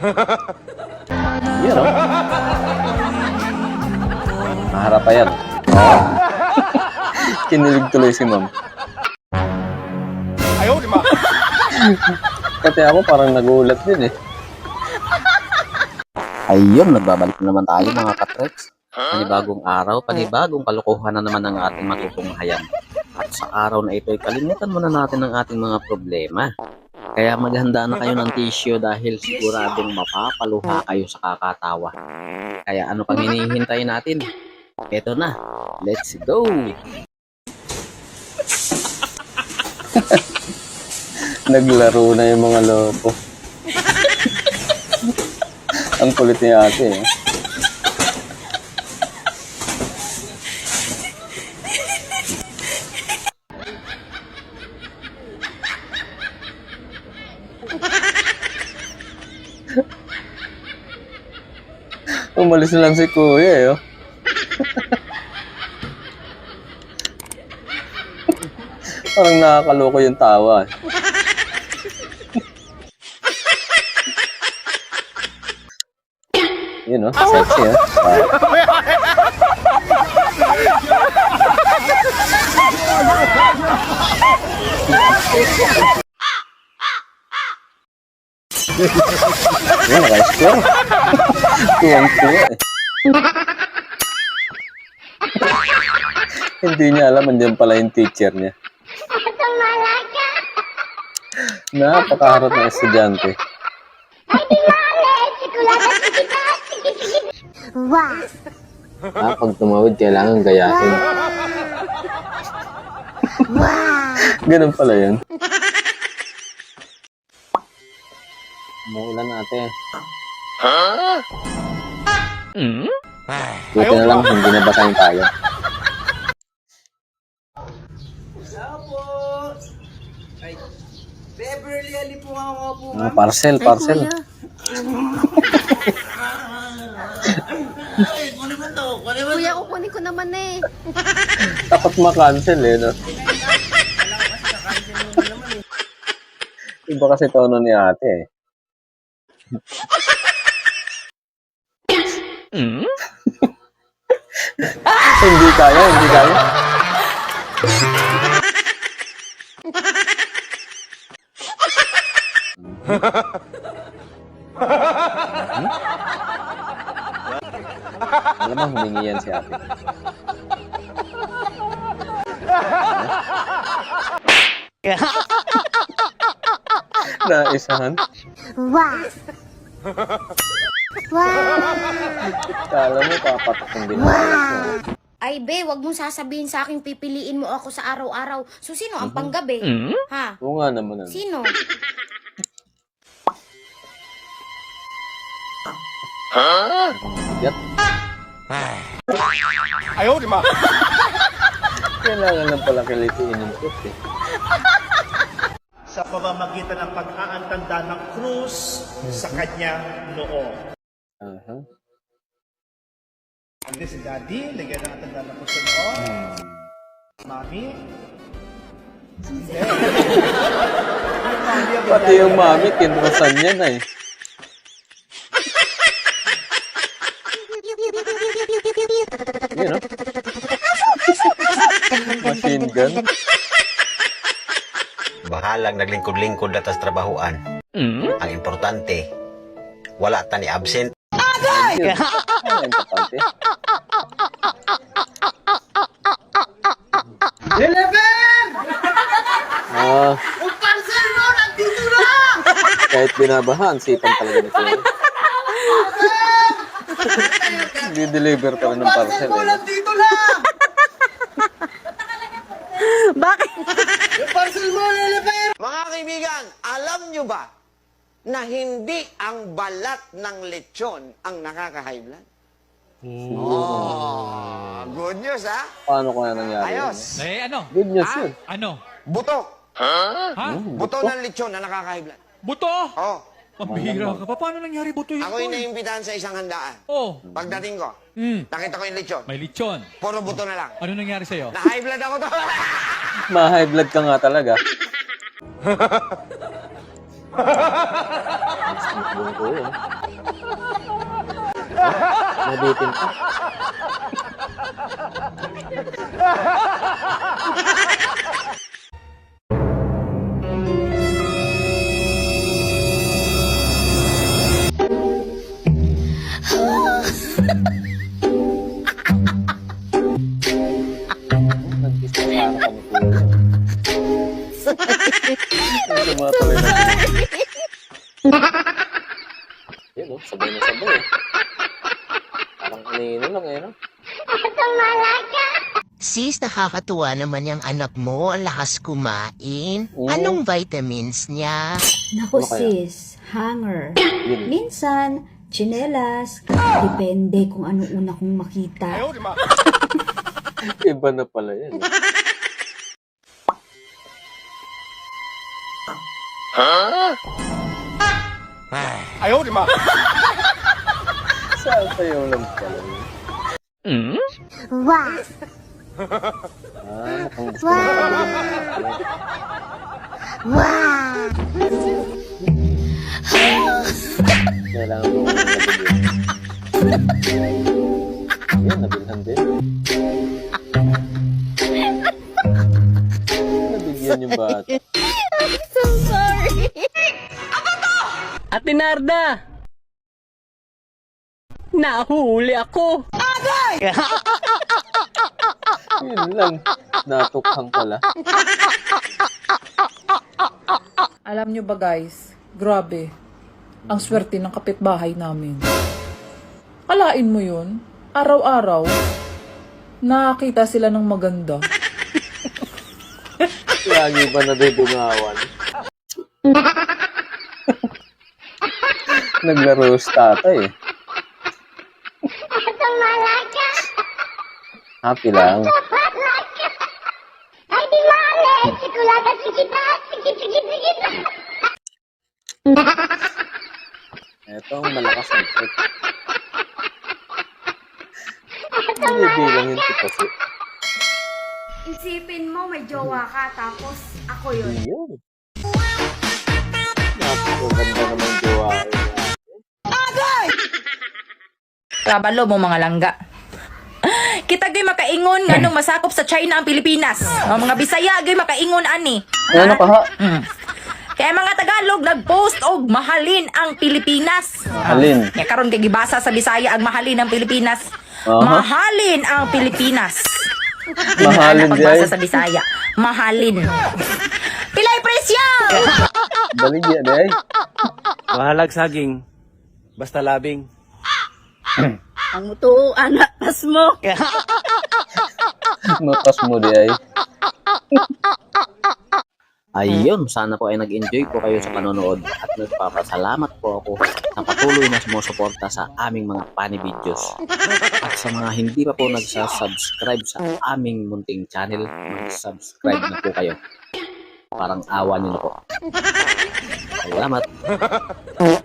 Yan o. Maharap pa yan. Kinilig tuloy si ma'am. Pati ako parang nagulat din eh. Ayun, nagbabalik na naman tayo mga katreks. Panibagong araw, panibagong kalokohan na naman ang ating matutunghayan. At sa araw na ito, ay kalimutan muna natin ang ating mga problema. Kaya maghanda na kayo ng tissue dahil siguradong mapapaluha kayo sa kakatawa. Kaya ano pang hinihintay natin? Ito na. Let's go! Naglaro na yung mga loko. Ang kulit ni ate eh. Umalis na lang si kuya eh. Oh. Parang nakakaloko yung tawa. eh. Yun oh, sexy. Ah. Yan, naka-score. Tuwang-tuwa eh. Hindi niya alam, nandiyan pala yung teacher niya. Napakaharap ng estudyante. Wow! Ah, pag tumawid, kailangan gayahin. Wow! Ganun pala yun. Umuulan ate. Buti na lang, hindi nabasahin tayo. Beverly, ali po nga nga po. Ah, parcel, parcel. Kunin mo to, kunin mo. Kuya, kukunin ko naman eh. Takot ma-cancel eh, no? Iba kasi tono ni ate eh. hindi kaya, hindi kaya. Alam mo, humingi yan si ate. Naisahan. Wow! Wow! Kala mo, papatok yung binabalak mo. Ay, be, wag mong sasabihin sa akin pipiliin mo ako sa araw-araw. So, sino ang panggabi? Ha? Oo nga naman. Ano. Sino? Bigat. Kailangan lang pala kilitiin yung puot eh. sa pamamagitan ng pag-aantanda ng krus sa kanyang noo. Aha. Hindi si Daddy, lagyan ng tanda ng krus sa noo. Mami. Hindi. Yung mami ang Pati yung mami, kinrasan niya na eh. Yun oh. Machine gun. bahalang naglingkod-lingkod na tas trabahuan. Ang importante, wala ta ni absent. Importante? Eleven! Ah, Yung parcel mo, nandito na! kahit binabahan, sipan talaga nito. Di-deliver pa rin ng Parcel parcel mo, nandito lang! Bakit? Yung parcel mo, Eleven! Mga kaibigan, alam nyo ba na hindi ang balat ng lechon ang nakaka-high blood? Oh, good news ha? Paano kaya nangyari yun? Ayos. Eh, ano? Good news yun. Ano? Buto. Ha? Buto ng lechon na nakaka-high blood. Buto! Oh, Mabihira ka pa. Paano nangyari buto yun? ako yung naimbitahan sa isang handaan. Oh, Pagdating ko, hmm. nakita ko yung lechon. May lechon. Puro buto na lang. Ano nangyari sa'yo? Na-high blood ako to. Ma-high blood ka nga talaga. Buong ko ka. Sis, nakakatuwa naman yung anak mo. Ang lakas kumain. Oo. Anong vitamins niya? Nako Ano kaya? sis, hanger. Minsan, chinelas. Depende kung ano una kong makita. Iba na pala yan. eh. Ayaw, di ma. Saan sa'yo lang pala yun? Wow! Ah, gusto mo pala. Wow! Kailangan mo. Yan, nabilhan din. Nabigyan yung bata. So sorry! Ate Narda! Nahuli ako! Yun lang. Natukhang pala. Alam nyo ba guys, grabe. Ang swerte ng kapitbahay namin. Kalain mo yun, araw-araw, nakakita sila ng maganda. Lagi ba nadudungawan? Naglaro si tatay eh. Sikit, sikit! Ito ang malakas ng trip. Hindi bilangin ko kasi. Isipin mo, may jowa ka, tapos ako yun. Yun. Napakaganda naman jowa. Kabalo mo mga langga. Kita gay makaingon nga nung masakop sa China ang Pilipinas. Ang mga Bisaya gay makaingon ani. Ano pa ha? Mm. Kaya mga Tagalog nag-post og mahalin ang Pilipinas. Mahalin. Kaya karon kay gibasa sa Bisaya ang mahalin ang Pilipinas. Aha. Mahalin ang Pilipinas. Mahalin ay. pagbasa sa Bisaya. Mahalin. Pilay presyo! Baligya di ay. Mahalag saging. Basta labing. Ang mutuo, anak, pas mo. Notas mo di ay. Ayun, sana po ay nag-enjoy po kayo sa panonood at nagpapasalamat po ako sa patuloy na sumusuporta sa aming mga funny videos. At sa mga hindi pa po nagsasubscribe sa aming munting channel, mag-subscribe na po kayo. Parang awa nyo na po. Salamat.